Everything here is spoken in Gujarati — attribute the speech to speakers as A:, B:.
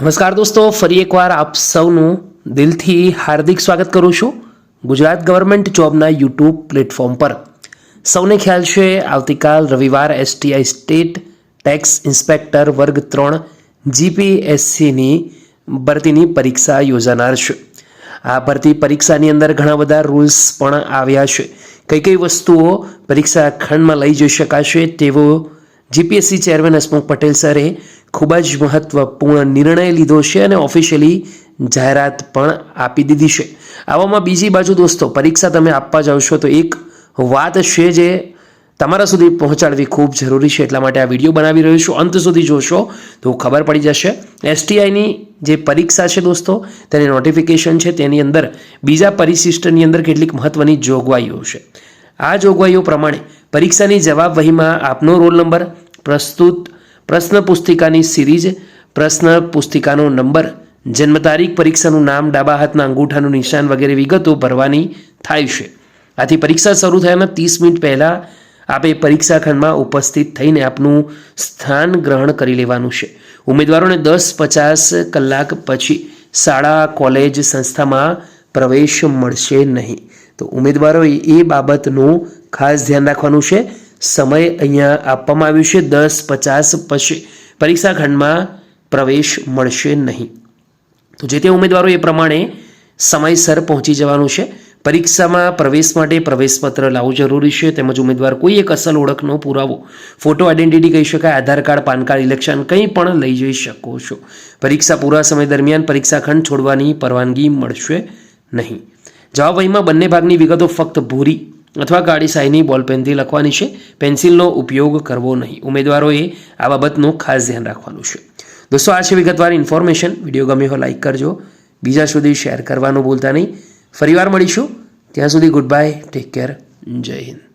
A: નમસ્કાર દોસ્તો, ફરી એકવાર આપ સૌનું દિલથી હાર્દિક સ્વાગત કરું છું ગુજરાત ગવર્મેન્ટ જોબના યુટ્યુબ પ્લેટફોર્મ પર. સૌને ખ્યાલ છે, આવતીકાલ રવિવાર એસટીઆઈ સ્ટેટ ટેક્સ ઇન્સ્પેક્ટર વર્ગ ત્રણ જીપીએસસીની ભરતીની પરીક્ષા યોજાનાર છે. આ ભરતી પરીક્ષાની અંદર ઘણા બધા રૂલ્સ પણ આવ્યા છે. કઈ કઈ વસ્તુઓ પરીક્ષા ખંડમાં લઈ જઈ શકાશે તેવો જીપીએસસી ચેરમેન હસમુખ પટેલ સરે ખૂબ જ મહત્વપૂર્ણ નિર્ણય લીધો છે અને ઓફિશિયલી જાહેરાત પણ આપી દીધી છે. આવામાં બીજી બાજુ દોસ્તો, પરીક્ષા તમે આપવા જાઓ છો તો એક વાત છે જે તમારા સુધી પહોંચાડવી ખૂબ જરૂરી છે. એટલા માટે આ વીડિયો બનાવી રહ્યો છું. અંત સુધી જોશો તો ખબર પડી જશે. એસટીઆઈની જે પરીક્ષા છે દોસ્તો, તેની નોટિફિકેશન છે. તેની અંદર બીજા પરિશિષ્ટની અંદર કેટલીક મહત્વની જોગવાઈઓ છે. આ જોગવાઈઓ પ્રમાણે પરીક્ષાની જવાબ વહીમાં આપનો રોલ નંબર, પ્રસ્તુત પ્રશ્ન પુસ્તિકાની સિરીઝ પ્રશ્ન પુસ્તિકાનો નંબર જન્મ તારીખ પરીક્ષાનું નામ, ડાબા હાથના અંગૂઠાનું નિશાન વગેરે વિગતો ભરવાની થાય છે. આથી પરીક્ષા શરૂ થયાના ત્રીસ મિનિટ પહેલાં આપે પરીક્ષા ખંડમાં ઉપસ્થિત થઈને આપનું સ્થાન ગ્રહણ કરી લેવાનું છે. ઉમેદવારોને દસ પચાસ કલાક પછી શાળા, કોલેજ સંસ્થામાં પ્રવેશ મળશે નહીં. તો ઉમેદવારોએ એ બાબતનું ખાસ ધ્યાન રાખવાનું છે. સમય અહીંયા આપવામાં આવ્યું છે. દસ, પચાસ પછી પરીક્ષા ખંડમાં પ્રવેશ મળશે નહીં. તો જે તે ઉમેદવારો એ પ્રમાણે સમયસર પહોંચી જવાનું છે. પરીક્ષામાં પ્રવેશ માટે પ્રવેશપત્ર લાવવું જરૂરી છે. તેમજ ઉમેદવાર કોઈ એક અસલ ઓળખનો પુરાવો, ફોટો આઈડેન્ટિટી કહી શકાય, Aadhaar card, PAN card, election કંઈ પણ લઈ જઈ શકો છો. પરીક્ષા પૂરા સમય દરમિયાન પરીક્ષા ખંડ છોડવાની પરવાનગી મળશે નહીં. જવાબ વહીમાં બંને ભાગની વિગતો ફક્ત ભૂરી અથવા કાળી શાહીની બોલપેનથી લખવાની છે. પેન્સિલનો ઉપયોગ કરવો નહીં. ઉમેદવારોએ આ બાબતનું ખાસ ધ્યાન રાખવાનું છે. દોસ્તો, આ છે વિગતવાર ઇન્ફોર્મેશન. વીડિયો ગમ્યો હોય લાઈક કરજો. બીજા સુધી શેર કરવાનું ભૂલતા નહીં. ફરીવાર મળીશું. ત્યાં સુધી ગુડ બાય ટેક કેર જય હિન્દ.